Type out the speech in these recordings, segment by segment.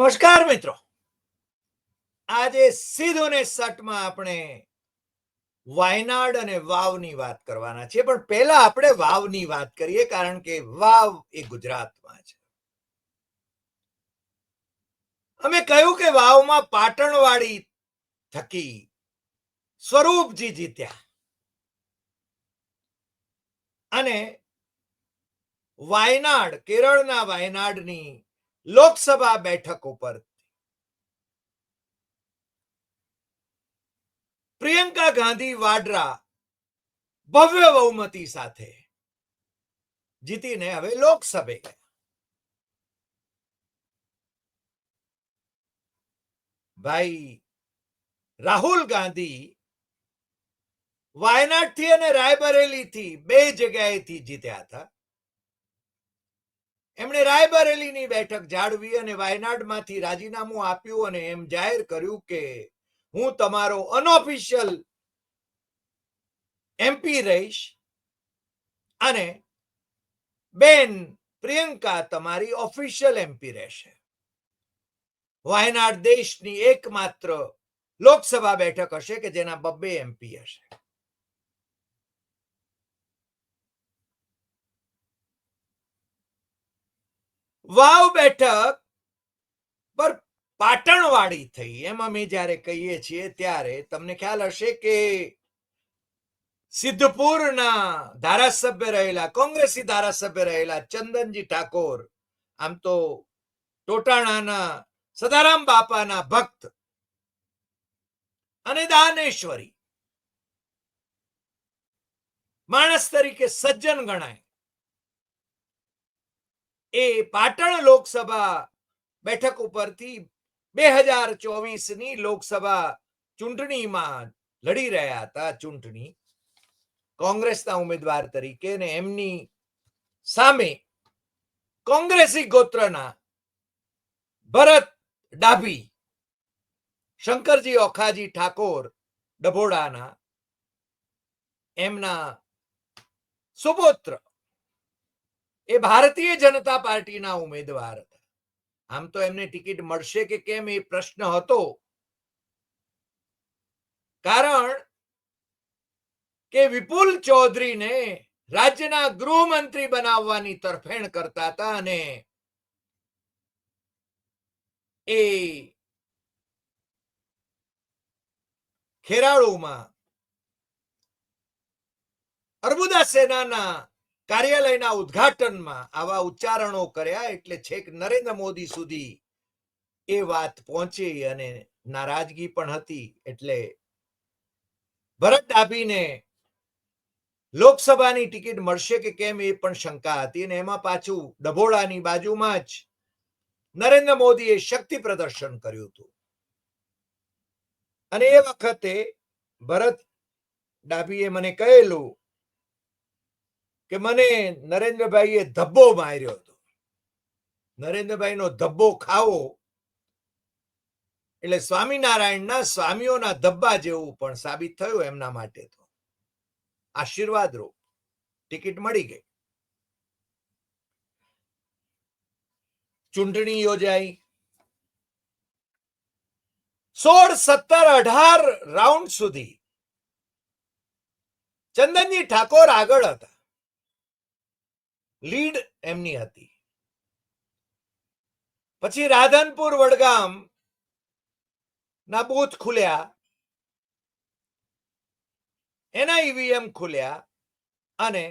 નમસ્કાર મિત્રો. આજે સીધું ને સટમાં આપણે વાયનાડ અને વાવની વાત કરવાના છે પણ પહેલા આપણે વાવની વાત કરીએ, કારણ કે વાવ એ ગુજરાતમાં છે. અમે કહ્યું કે વાવમાં પાટણવાડી થકી સ્વરૂપજી જીત્યા. અને વાયનાડ, કેરળના વાયનાડની લોકસભા બેઠક ઉપર પ્રિયંકા ગાંધી વાડરા ભવ્ય બહુમતી સાથે જીતીને હવે લોકસભે ગયા ભાઈ રાહુલ ગાંધી વાયનાડથી અને રાયબરેલી થી બે જગ્યાએથી જીત્યા હતા। એમણે રાયબરેલીની બેઠક જાળવી અને વાયનાડમાંથી રાજીનામું આપ્યું અને એમ જાહેર કર્યું કે હું તમારો અનઓફિશિયલ એમપી રહીશ અને બેન પ્રિયંકા તમારી ઓફિશિયલ એમપી રહેશે. વાયનાડ દેશની એકમાત્ર લોકસભા બેઠક હશે કે જેના બબ્બે એમપી હશે. વાવ બેઠક પર પાટણવાડી થઈ. એમ અમે જ્યારે કહીએ છીએ ત્યારે તમને ખ્યાલ હશે કે સિદ્ધપુરના ધારાસભ્ય રહેલા, કોંગ્રેસી ધારાસભ્ય રહેલા ચંદનજી ઠાકોર, આમ તો ટોટાણાના સદારામ બાપાના ભક્ત અને દાનેશ્વરી. માણસ તરીકે સજ્જન ગણાય. એ પાટણ લોકસભા બેઠક ઉપરથી બે હજાર ચોવીસની લોકસભા ચૂંટણીમાં લડી રહ્યા હતા ચૂંટણી. કોંગ્રેસના ઉમેદવાર તરીકે ને એમની સામે કોંગ્રેસી ગોત્રના ભરત ડાભી, શંકરજી ઓખાજી ઠાકોર ડભોડાના એમના સુપુત્ર એ ભારતીય જનતા પાર્ટીના ઉમેદવાર હતા આમ તો એમને ટિકિટ મળશે કે કેમ એ પ્રશ્ન હતો. કારણ કે વિપુલ ચૌધરીને રાજ્યના ગૃહમંત્રી બનાવવાની તરફેણ કરતા હતા અને એ ખેરાળુમાં અર્બુદા સેનાના કાર્યાલયના ઉદ્ઘાટનમાં આવા ઉચ્ચારણો કર્યા એટલે છેક નરેન્દ્ર મોદી સુધી એ વાત પહોંચી અને નારાજગી પણ હતી એટલે ભરત ડાભીને લોકસભાની ટિકિટ મળશે કે કેમ એ પણ શંકા હતી અને એમાં પાછું ડભોળાની બાજુમાં જ નરેન્દ્ર મોદીએ શક્તિ પ્રદર્શન કર્યું હતું. અને એ વખતે ભરત ડાભીએ મને કહેલું કે મને નરેન્દ્રભાઈએ ધબ્બો માર્યો હતો. નરેન્દ્રભાઈનો ધબ્બો ખાવો એટલે સ્વામિનારાયણના સ્વામીઓના ધબ્બા જેવું પણ સાબિત થયું એમના માટે તો. આશીર્વાદ રૂપ ટિકિટ મળી ગઈ. ચૂંટણી યોજાઈ. સોળ સત્તર અઢાર રાઉન્ડ સુધી ચંદનજી ઠાકોર આગળ હતા. લીડ એમની હતી. પછી રાધનપુર વડગામ ના બૂથ ખુલ્યા. એના ઈવીએમ ખુલ્યા અને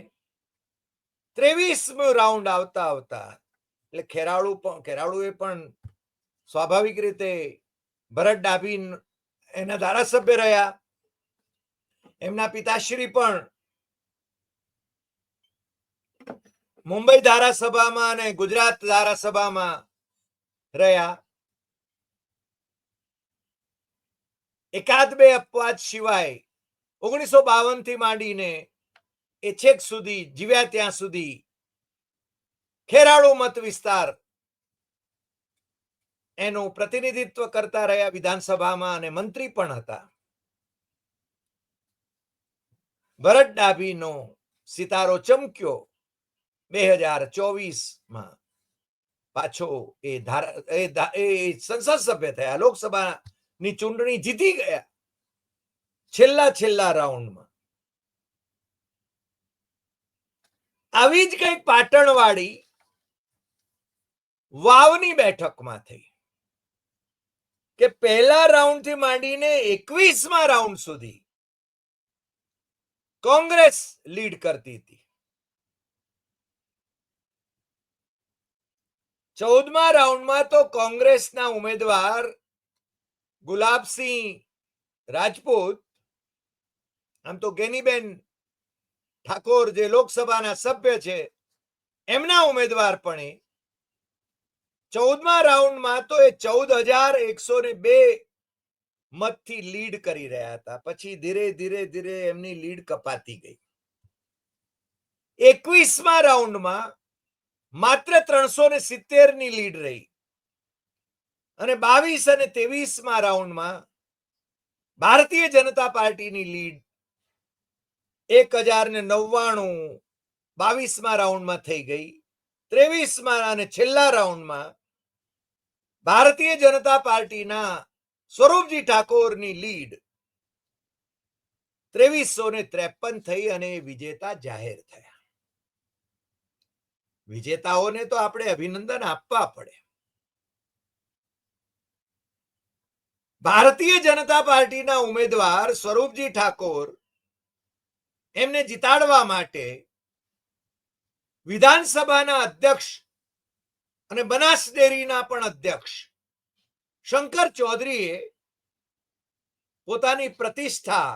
ત્રેવીસમું રાઉન્ડ આવતા આવતા, એટલે ખેરાળુ પણ, ખેરાળુએ પણ સ્વાભાવિક રીતે ભરત ડાભી એના ધારાસભ્ય રહ્યા. એમના પિતાશ્રી પણ મુંબઈ ધારાસભામાં અને ગુજરાત ધારાસભામાં રહ્યા. એકાદ બે અપવાદ સિવાય ઓગણીસો બાવનથી માંડીને એ છેક સુધી જીવ્યા ત્યાં સુધી ખેરાળુ મત વિસ્તાર એનું પ્રતિનિધિત્વ કરતા રહ્યા વિધાનસભામાં અને મંત્રી પણ હતા. ભરત ડાભીનો સિતારો ચમક્યો. બે હજાર ચોવીસમાં પાછો એ ધારા એ ધા- એ સંસદ સભ્ય થયા લોકસભાની ચૂંટણી જીતી ગયા છેલ્લા છેલ્લા રાઉન્ડમાં આવી જ કંઈક પાટણવાળી વાવની બેઠકમાં થઈ કે પહેલા રાઉન્ડથી માંડીને એકવીસમા રાઉન્ડ સુધી કોંગ્રેસ લીડ કરતી હતી ચૌદમા રાઉન્ડમાં તો કોંગ્રેસના ઉમેદવાર ગુલાબસિંહ રાજપૂત, આમ તો ગેનીબેન ઠાકોર જે લોકસભાના સભ્ય છે, એમના ઉમેદવાર પણ એ. ચૌદમા રાઉન્ડમાં તો એ ચૌદ હજાર એકસો ને બે મતથી લીડ કરી રહ્યા હતા. પછી ધીરે ધીરે ધીરે એમની લીડ કપાતી ગઈ. એકવીસમા રાઉન્ડમાં માત્ર ત્રણસો ને સિત્તેરની લીડ રહી. અને બાવીસ અને તેવીસમાં રાઉન્ડમાં ભારતીય જનતા પાર્ટીની લીડ એક હજાર ને નવ્વાણું બાવીસમા રાઉન્ડમાં થઈ ગઈ. ત્રેવીસમાં અને છેલ્લા રાઉન્ડમાં ભારતીય જનતા પાર્ટીના સ્વરૂપજી ઠાકોરની લીડ ત્રેવીસો ને ત્રેપન થઈ અને વિજેતા જાહેર થયા. વિજેતાઓને તો આપણે અભિનંદન આપવા પડે. ભારતીય જનતા પાર્ટીના ઉમેદવાર સ્વરૂપજી ઠાકોર એમને જીતાડવા માટે વિધાનસભાના અધ્યક્ષ અને બનાસ ડેરીના પણ અધ્યક્ષ શંકર ચૌધરીએ પોતાની પ્રતિષ્ઠા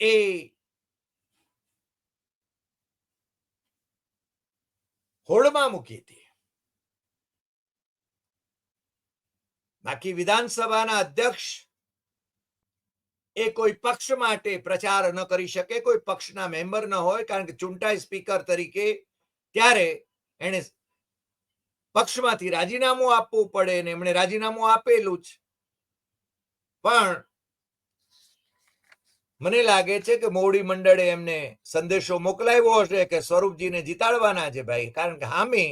એ હોડમાં મૂકી હતી. બાકી વિધાનસભાના અધ્યક્ષ એ કોઈ પક્ષ માટે પ્રચાર ન કરી શકે, કોઈ પક્ષના મેમ્બર ન હોય, કારણ કે ચૂંટાઈ સ્પીકર તરીકે ત્યારે એને પક્ષમાંથી રાજીનામું આપવું પડે ને એમણે રાજીનામું આપેલું જ. પણ મને લાગે છે કે મોવડી મંડળે એમને સંદેશો મોકલાવ્યો હશે કે સ્વરૂપજીને જીતાડવાના છે ભાઈ. કારણ કે હામે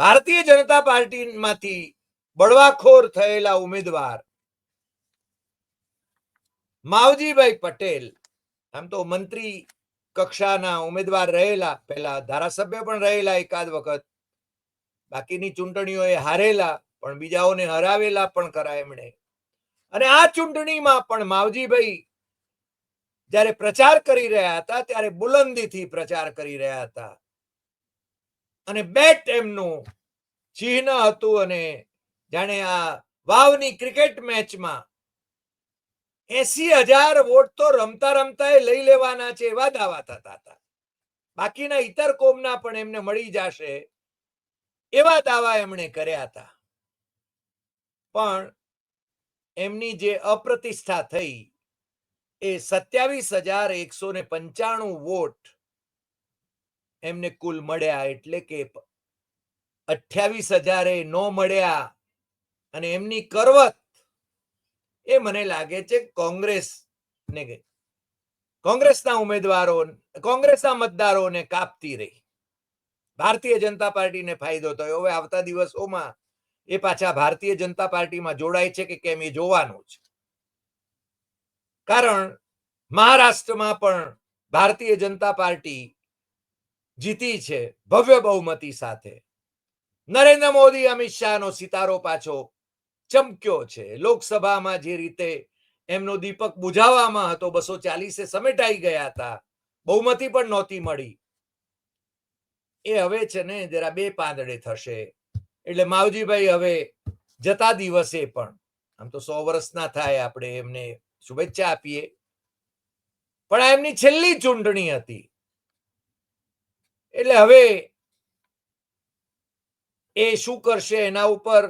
ભારતીય જનતા પાર્ટીમાંથી બળવાખોર થયેલા ઉમેદવાર માવજીભાઈ પટેલ, આમ તો મંત્રી કક્ષાના ઉમેદવાર રહેલા, પહેલા ધારાસભ્ય પણ રહેલા એકાદ વખત. બાકીની ચૂંટણીઓ એ હારેલા, પણ બીજાઓને હરાવેલા પણ ખરા એમણે. અને આ ચૂંટણીમાં પણ માવજીભાઈ જ્યારે પ્રચાર કરી રહ્યા હતા, ત્યારે બુલંદીથી પ્રચાર કરી રહ્યા હતા. અને બેટ એમનું ચિહ્ન હતું અને જાણે આ વાવની ક્રિકેટ મેચમાં એસી હજાર વોટ તો રમતા રમતા એ લઈ લેવાના છે એવા દાવા થતા હતા. બાકીના ઇતર કોમના પણ એમને મળી જશે એવા દાવા એમણે કર્યા હતા. પણ એમની જે અપ્રતિષ્ઠા થઈ એ સત્યાવીસ હજાર એકસો ને પંચાણું વોટ એમને કુલ મળ્યા એટલે કે અઠ્યાવીસ હજારે નો મળ્યા. અને એમની કરવત એ મને લાગે છે કોંગ્રેસ ને કોંગ્રેસના ઉમેદવારો કોંગ્રેસના મતદારોને કાપતી રહી. ભારતીય જનતા પાર્ટીને ફાયદો થયો. હવે આવતા દિવસોમાં એ પાછા ભારતીય જનતા પાર્ટીમાં જોડાય છે કે કેમ એ જોવાનું છે. કારણ મહારાષ્ટ્રમાં પણ ભારતીય જનતા પાર્ટી જીતી છે ભવ્ય બહુમતી સાથે. નરેન્દ્ર મોદી, અમિત શાહનો સિતારો પાછો ચમક્યો છે. લોકસભામાં જે રીતે એમનો દીપક બુઝાવવામાં હતો, બસો ચાલીસે સમેટાઈ ગયા હતા. બહુમતી પણ નહોતી મળી. એ હવે છે ને જરા બે પાંદડે થશે. એટલે માવજીભાઈ હવે જતા દિવસે પણ, આમ તો સો વર્ષના થાય આપણે એમને શુભેચ્છા આપીએ. પણ આ એમની છેલ્લી ચૂંટણી હતી. એટલે હવે એ શું કરશે એના ઉપર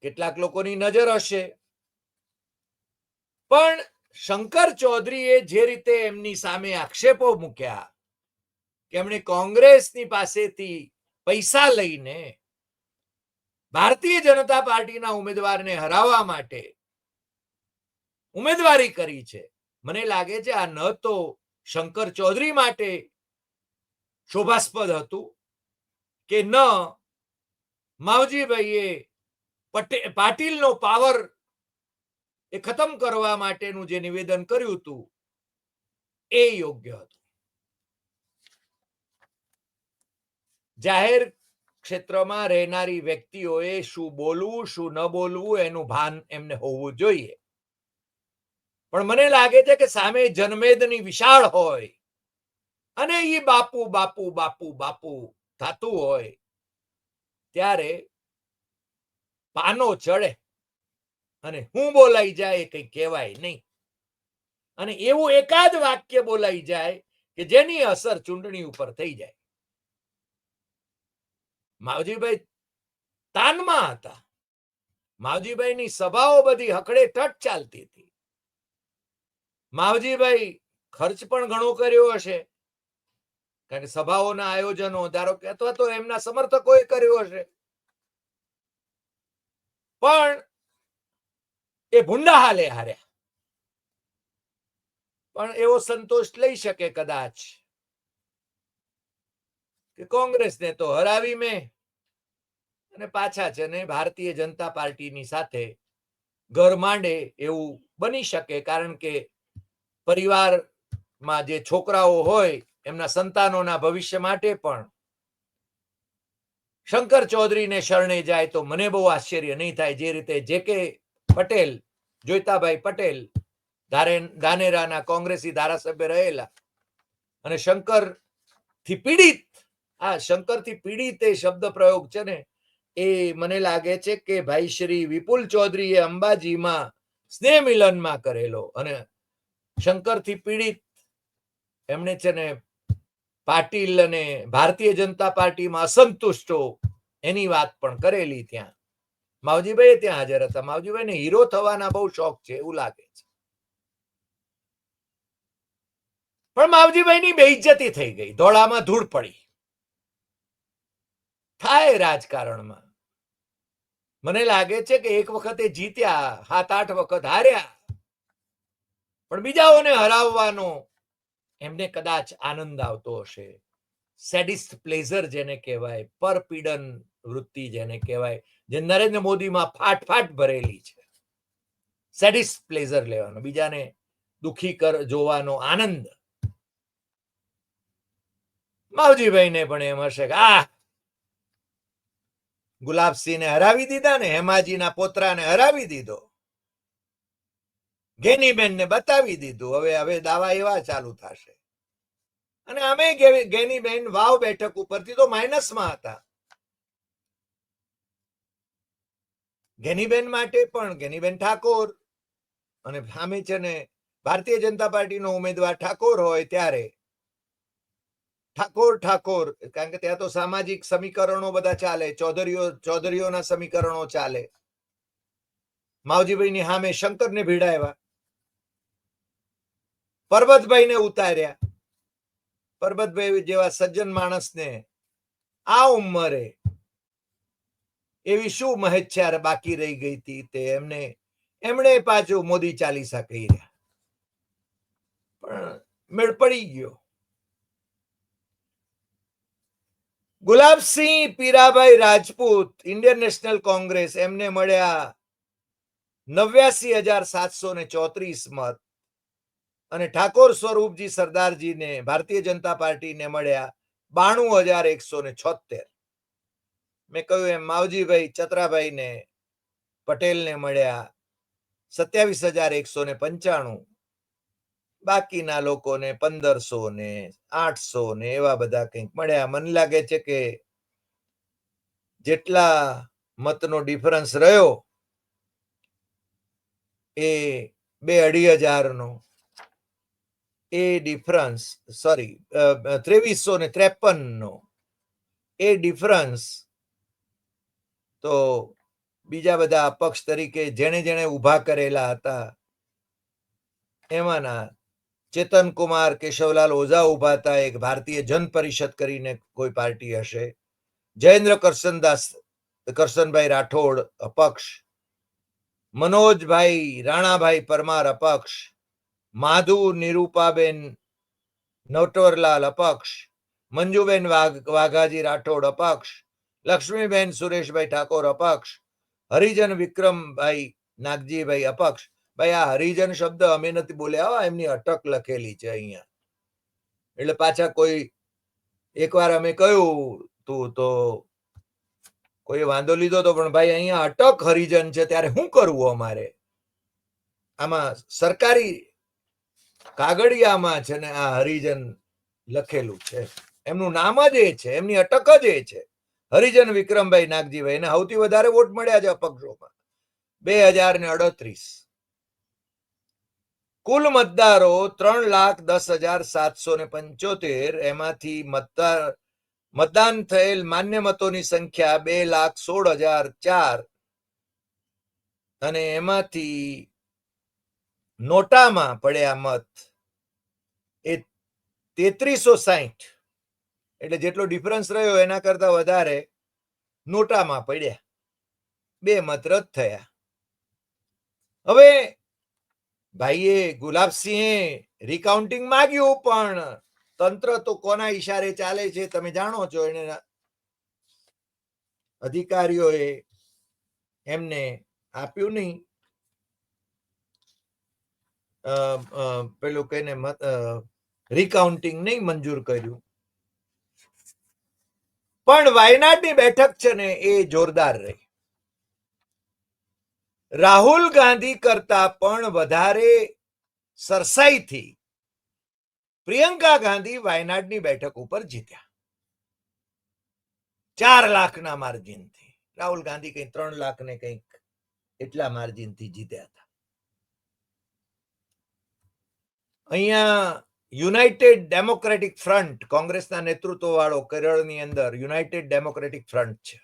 કેટલાક લોકોની નજર હશે. પણ શંકર ચૌધરીએ જે રીતે એમની સામે આક્ષેપો મૂક્યા કે એમણે કોંગ્રેસની પાસેથી પૈસા લઈને ભારતીય જનતા પાર્ટીના ઉમેદવારને હરાવવા માટે ઉમેદવારી કરી છે. મને લાગે છે આ ન તો શંકર ચૌધરી માટે શોભાસ્પદ હતું કે ન માવજીભાઈએ પટે, પાટીલનો પાવર એ ખતમ કરવા માટેનું જે નિવેદન કર્યું હતું, એ યોગ્ય હતું. જાહેર ક્ષેત્રમાં રહેનારી વ્યક્તિઓએ શું બોલવું, શું ન બોલવું એનું ભાન એમને હોવું જોઈએ. પણ મને લાગે છે કે સામે જનમેદની વિશાળ હોય અને એ બાપુ બાપુ બાપુ બાપુ થતું હોય, ત્યારે પાનો ચડે અને હું બોલાઈ જાય એ કઈ કહેવાય નહીં. અને એવું એકાદ વાક્ય બોલાઈ જાય કે જેની અસર ચૂંટણી ઉપર થઈ જાય. માવજીભાઈ તાનમાં હતા. માવજીભાઈની સભાઓ બધી હકડે ટટ ચાલતી હતી. માવજીભાઈ ખર્ચ પણ ઘણો કર્યો હશે. કારણ કે સભાઓના આયોજનો, ધારો કે અથવા તો એમના સમર્થકોએ કર્યો હશે. પણ એ ભૂંડા હાલે હાર્યા. પણ એવો સંતોષ લઈ શકે કદાચ. કે કોંગ્રેસને તો હરાવી મેં. અને પાછા છે ને ભારતીય જનતા પાર્ટીની સાથે ઘર માંડે એવું બની શકે. કારણ કે પરિવારમાં જે છોકરાઓ હોય, એમના સંતાનોના ભવિષ્ય માટે પણ શંકર ચૌધરીને શરણે જાય તો મને બહુ આશ્ચર્ય નહીં થાય. જે રીતે જે કે પટેલ, જોઈતાભાઈ પટેલ ધાનેરાના કોંગ્રેસી ધારાસભ્ય રહેલા અને શંકરથી પીડિત, આ શંકરથી પીડિત એ શબ્દ પ્રયોગ છે ને, એ મને લાગે છે કે ભાઈ શ્રી વિપુલ ચૌધરીએ અંબાજીમાં સ્નેહ મિલનમાં કરેલો અને શંકરથી પીડિત. એમણે છે ને પાટીલ અને ભારતીય જનતા પાર્ટીમાં અસંતુષ્ટો એની વાત પણ કરેલી ત્યાં. માવજીભાઈ ત્યાં હાજર હતા. માવજીભાઈને હીરો થવાના બહુ શોખ છે એવું લાગે છે. પણ માવજીભાઈની બેઇજ્જતી થઈ ગઈ. ધોળામાં ધૂળ પડી. થાય રાજકારણમાં. મને લાગે છે કે એક વખતે જીત્યા, સાત આઠ વખત હાર્યા. પણ બીજાઓને હરાવવાનો એમને કદાચ આનંદ આવતો હશે. સેડિસ્ટ પ્લેઝર જેને કહેવાય, પરપીડન વૃત્તિ જેને કહેવાય, જે નરેન્દ્ર મોદીમાં ફાટ ફાટ ભરેલી છે. સેડિસ્ટ પ્લેઝર લેવાનો, બીજાને દુખી કર, જોવાનો આનંદ. માવજીભાઈને પણ એમ હશે કે આ ગુલાબસિંહને હરાવી દીધા ને, હેમાજીના પોતરાને હરાવી દીધો. ગેનીબેનને બતાવી દીધું, હવે હવે દાવા એવા ચાલુ થશે. અને અમે ગેનીબેન વાવ બેઠક ઉપરથી તો માઇનસમાં હતા. ગેનીબેન માટે પણ ગેનીબેન ઠાકોર અને સામે છે ને ભારતીય જનતા પાર્ટીનો ઉમેદવાર ઠાકોર હોય ત્યારે ઠાકોર ઠાકોર, કારણ કે ત્યાં તો સામાજિક સમીકરણો બધા ચાલે, ચૌધરીઓ, ચૌધરીઓના સમીકરણો ચાલે. માવજીભાઈની સામે શંકરને ભીડાવ્યા પરબતભાઈને ઉતાર્યા. પરબતભાઈ જેવા સજ્જન માણસને આ ઉંમરે એવી શું મહેચ્છા બાકી રહી ગઈ હતી તે એમને, એમણે પાછું મોદી ચાલીસા કહી રહ્યા પણ મેળ પડી ગયો. Gulabsinh Pirabhai Rajput, Indian National Congress, એમને મળ્યા નવ્યાસી હજાર સાતસો ને ચોત્રીસ મત. અને ઠાકોર સ્વરૂપજી સરદારજીને ભારતીય જનતા પાર્ટીને મળ્યા બાણું હજાર એકસો ને છોતેર મેં કહ્યું એમ, માવજીભાઈ ચતરાભાઈને પટેલને મળ્યા સત્યાવીસ હજાર એકસો ને પંચાણું. બાકીના લોકોને પંદરસો ને આઠસો ને એવા બધા કંઈક મળ્યા. મને લાગે છે કે જેટલા મતનો ડિફરન્સ રહ્યો એ બે અઢી હજારનો એ ડિફરન્સ સોરી ત્રેવીસો ને ત્રેપન નો એ ડિફરન્સ તો બીજા બધા અપક્ષ તરીકે જેણે જેણે ઊભા કરેલા હતા, એમાંના ચેતન કુમાર, કેશવલાલ ઓઝા ઊભા હતા, એક ભારતીય જન પરિષદ કરીને કોઈ પાર્ટી હશે. જયેન્દ્ર કરશનદાસ, કરશનભાઈ રાઠોડ અપક્ષ. મનોજભાઈ રાણાભાઈ પરમાર અપક્ષ. માધુ નિરૂપાબેન નવટોરલાલ અપક્ષ, મંજુબેન વાઘાજી રાઠોડ અપક્ષ, લક્ષ્મીબેન સુરેશભાઈ ઠાકોર અપક્ષ, હરિજન વિક્રમભાઈ નાગજીભાઈ અપક્ષ. ભાઈ, આ હરિજન શબ્દ અમે નથી બોલ્યા એમની અટક લખેલી છે અહીંયા. એટલે પાછા કોઈ, એકવાર અમે કહ્યું તું તો કોઈ વાંધો લીધો તો, પણ ભાઈ, અહીંયા અટક હરિજન છે, ત્યારે શું કરવું અમારે? આમાં સરકારી કાગળિયામાં છે ને આ હરિજન લખેલું છે. એમનું નામ જ એ છે, એમની અટક જ એ છે. હરિજન વિક્રમભાઈ નાગજીભાઈ, એને સૌથી વધારે વોટ મળ્યા છે અપક્ષોમાં. બે હજાર ને અડત્રીસ. કુલ મતદારો ત્રણ લાખ દસ હજાર સાતસો ને પંચોતેર, એમાંથી મતદાર મતદાન થયેલ માન્ય મતોની સંખ્યા બે લાખ સોળ હજાર ચાર. અને એમાંથી નોટામાં પડ્યા મત એ તેત્રીસો સાહીઠ એટલે જેટલો ડિફરન્સ રહ્યો એના કરતા વધારે નોટામાં પડ્યા. બે મત રદ થયા. હવે ભાઈએ ગુલાબસિંહે રિકાઉન્ટિંગ માંગ્યું, પણ તંત્ર તો કોના ઈશારે ચાલે છે તમે જાણો છો, એને અધિકારીઓએ એમને આપ્યું નહીં. પેલું કહીને રિકાઉન્ટિંગ નહીં મંજૂર કર્યું. પણ વાયનાડની બેઠક છે ને એ જોરદાર રહી. રાહુલ ગાંધી કરતા પણ વધારે સરસાઈથી પ્રિયંકા ગાંધી વાયનાડની બેઠક ઉપર જીત્યા. ચાર લાખના માર્જિનથી. રાહુલ ગાંધી કઈ ત્રણ લાખ ને કંઈક એટલા માર્જિનથી જીત્યા હતા. અહીંયા યુનાઇટેડ ડેમોક્રેટિક ફ્રન્ટ કોંગ્રેસના નેતૃત્વ વાળો કેરળની અંદર યુનાઇટેડ ડેમોક્રેટિક ફ્રન્ટ છે.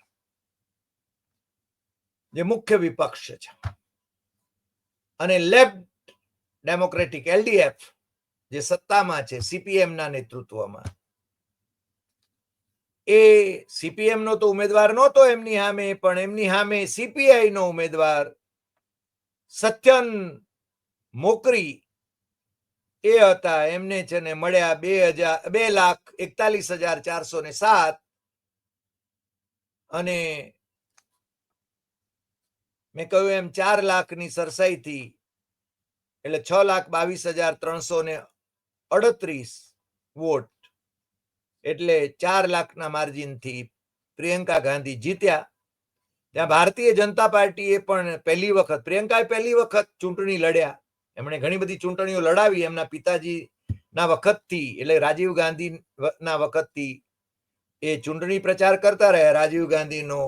જે મુખ્ય વિપક્ષ છે. અને લેફ્ટ ડેમોક્રેટિક એલડીએફ જે સત્તામાં છે સીપીએમ ના નેતૃત્વમાં. એ સીપીએમ નો તો ઉમેદવાર નહોતો એમની સામે, પણ એમની સામે સીપીઆઈ નો ઉમેદવાર સત્યન મોકરી એ હતા, એમને છે ને મળ્યા બે હજાર, બે લાખ એકતાલીસ હજાર ચારસો ને સાત. અને મેં કહ્યું એમ ચાર લાખની સરસાઈથી એટલે છ લાખ બાવીસ હજાર ત્રણસો ને અડત્રીસ વોટ. એટલે ચાર લાખના માર્જિનથી પ્રિયંકા ગાંધી જીત્યા. ત્યાં ભારતીય જનતા પાર્ટીએ પણ પહેલી વખત, પ્રિયંકાએ પહેલી વખત ચૂંટણી લડ્યા. એમણે ઘણી બધી ચૂંટણીઓ લડાવી એમના પિતાજી ના વખતથી, એટલે રાજીવ ગાંધી ના વખતથી એ ચૂંટણી પ્રચાર કરતા રહ્યા. રાજીવ ગાંધીનો,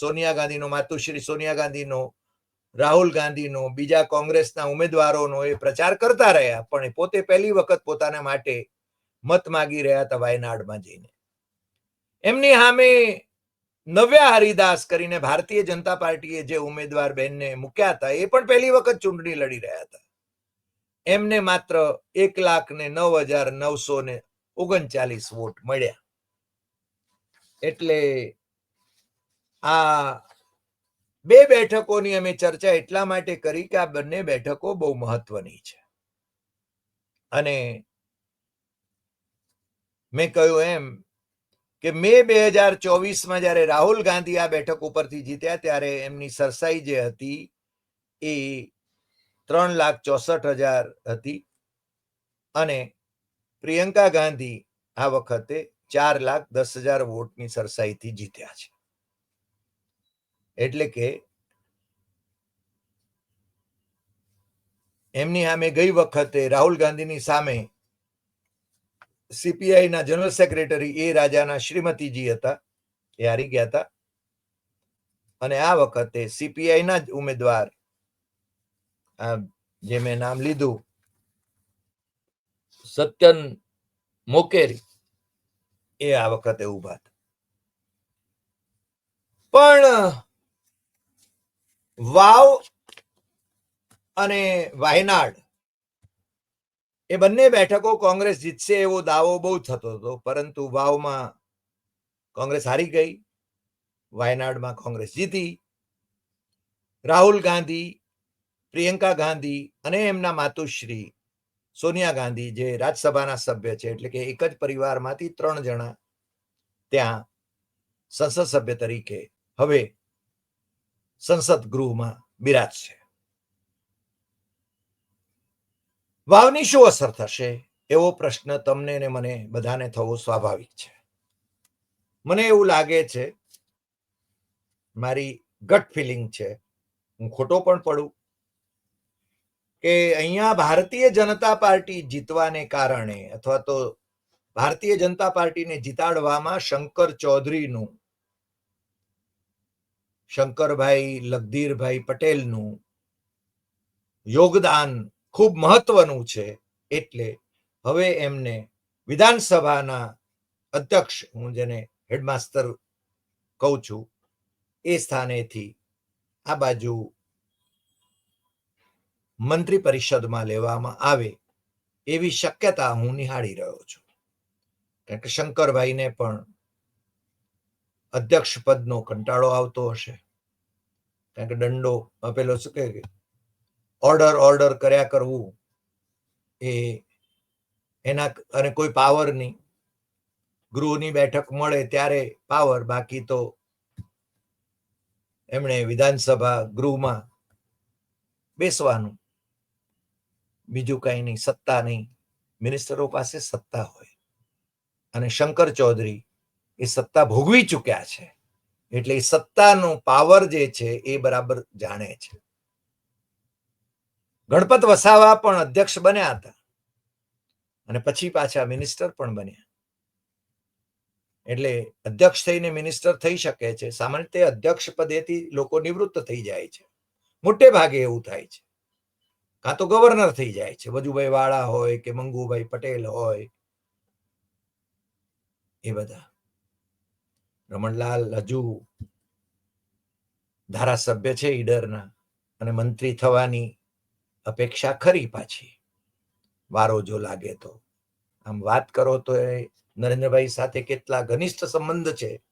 સોનિયા ગાંધીનો, માતુશ્રી સોનિયા ગાંધીનો, રાહુલ ગાંધીનો, બીજા કોંગ્રેસના ઉમેદવારોનો એ પ્રચાર કરતા રહ્યા. પણ એ પોતે પહેલી વખત પોતાના માટે મત માગી રહ્યા હતા વાયનાડમાં જઈને. એમની સામે નવ્યા હરિદાસ કરીને ભારતીય જનતા પાર્ટીએ જે ઉમેદવાર બેનને મૂક્યા હતા, એ પણ પહેલી વખત ચૂંટણી લડી રહ્યા હતા. એમને માત્ર એક લાખ ને નવ હજાર નવસો ને ઓગણચાલીસ વોટ મળ્યા. એટલે આ બે બેઠકોની અમે ચર્ચા એટલા માટે કરી કે આ બંને બેઠકો બહુ મહત્વની છે. અને મેં કહ્યું એમ કે મે બે હજાર ચોવીસમાં જ્યારે રાહુલ ગાંધી આ બેઠક ઉપરથી જીત્યા ત્યારે એમની સરસાઈ જે હતી એ ત્રણ લાખ ચોસઠ હજાર હતી. અને પ્રિયંકા ગાંધી આ વખતે ચાર લાખ દસ હજાર વોટની સરસાઈથી જીત્યા છે. એટલે કે એમની સામે ગઈ વખતે રાહુલ ગાંધીની સામે સીપીઆઈના જનરલ સેક્રેટરી એ રાજાના શ્રીમતીજી હતા. એ હારી ગયા હતા. અને આ વખતે સીપીઆઈ ના જ ઉમેદવાર જે મેં નામ લીધું, સત્યન મોકેરી, એ આ વખતે ઊભા પણ, વાવ અને વાયનાડ, એ બંને બેઠકો કોંગ્રેસ જીતશે એવો દાવો બહુ થતો હતો, પરંતુ વાવમાં કોંગ્રેસ હારી ગઈ, વાયનાડમાં કોંગ્રેસ જીતી, રાહુલ ગાંધી પ્રિયંકા ગાંધી અને એમના માતુશ્રી સોનિયા ગાંધી જે રાજ્યસભાના સભ્ય છે, એટલે કે એક જ પરિવારમાંથી ત્રણ જણા ત્યાં સંસદ સભ્ય તરીકે હવે સંસદ ગૃહમાં બિરાજશે વાવની શું અસર થશે? એવો પ્રશ્ન તમને ને મને બધાને થવો સ્વાભાવિક છે. મને એવું લાગે છે, મારી ગટ ફિલિંગ છે, હું ખોટો પણ પડું કે અહીંયા ભારતીય જનતા પાર્ટી જીતવાને કારણે અથવા તો ભારતીય જનતા પાર્ટીને જીતાડવામાં શંકર ચૌધરીનું, શંકરભાઈ લગધીરભાઈ પટેલનું યોગદાન ખૂબ મહત્વનું છે એટલે હવે એમને વિધાનસભાના અધ્યક્ષ, હું જેને હેડમાસ્ટર કહું છું, એ સ્થાનેથી આ બાજુ મંત્રી પરિષદમાં લેવામાં આવે એવી શક્યતા હું નિહાળી રહ્યો છું. કારણ કે શંકરભાઈને પણ અધ્યક્ષ પદનો કંટાળો આવતો હશે. કારણ કે દંડો પેલો શું કે ઓર્ડર ઓર્ડર કર્યા કરવું એ એના અને કોઈ પાવર નહીં ગૃહની બેઠક મળે ત્યારે પાવર બાકી તો એમણે વિધાનસભા ગૃહમાં બેસવાનું બીજું કઈ નહીં, સત્તા નહીં. મિનિસ્ટરો પાસે સત્તા હોય. અને શંકર ચૌધરી એ સત્તા ભોગવી ચૂક્યા છે. એટલે સત્તાનો પાવર જે છે એ બરાબર જાણે છે. ગણપત વસાવા પણ અધ્યક્ષ બન્યા હતા. અને પછી પાછા મિનિસ્ટર પણ બન્યા. એટલે અધ્યક્ષ થઈને મિનિસ્ટર થઈ શકે છે. સામાન્ય અધ્યક્ષ પદેથી લોકો નિવૃત્ત થઈ જાય છે. મોટે ભાગે એવું થાય છે. કાં તો ગવર્નર થઈ જાય છે, વજુભાઈ વાળા હોય કે મંગુભાઈ પટેલ હોય. એ બધા. રમણલાલ હજુ ધારાસભ્ય છે ઈડરના અને મંત્રી થવાની અપેક્ષા ખરી પાછી. વારો જો લાગે તો. આમ વાત કરો તો એ નરેન્દ્રભાઈ સાથે કેટલા ઘનિષ્ઠ સંબંધ છે,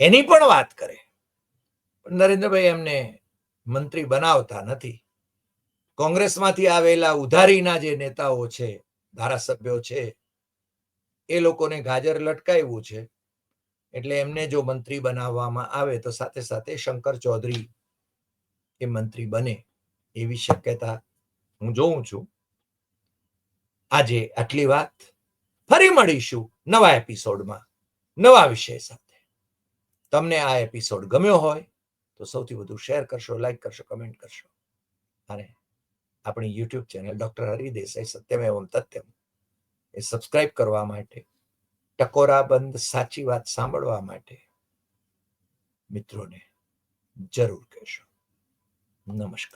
એની પણ વાત કરે. નરેન્દ્રભાઈ એમને મંત્રી બનાવતા નથી. કોંગ્રેસમાંથી આવેલા ઉધારીના જે નેતાઓ છે, ધારાસભ્યો છે, એ લોકોને ગાજર લટકાવ્યું છે. એટલે એમને જો મંત્રી બનાવવામાં આવે તો સાથે સાથે શંકર ચૌધરી એ મંત્રી બને એવી શક્યતા હું જોઉં છું. આજે આટલી વાત. ફરી મળીશું નવા એપિસોડમાં. નવા વિષય સાથે. તમને આ એપિસોડ ગમ્યો હોય તો સૌથી વધુ શેર કરશો, લાઈક કરશો, કમેન્ટ કરશો. અને આપણી યુટ્યુબ ચેનલ ડોક્ટર હરિદેસાઈ સત્યમ એવમ તથ્યમ એ સબસ્ક્રાઇબ કરવા માટે ટકોરા બંધ સાચી વાત સાંભળવા માટે મિત્રોને જરૂર કહેશો નમસ્કાર.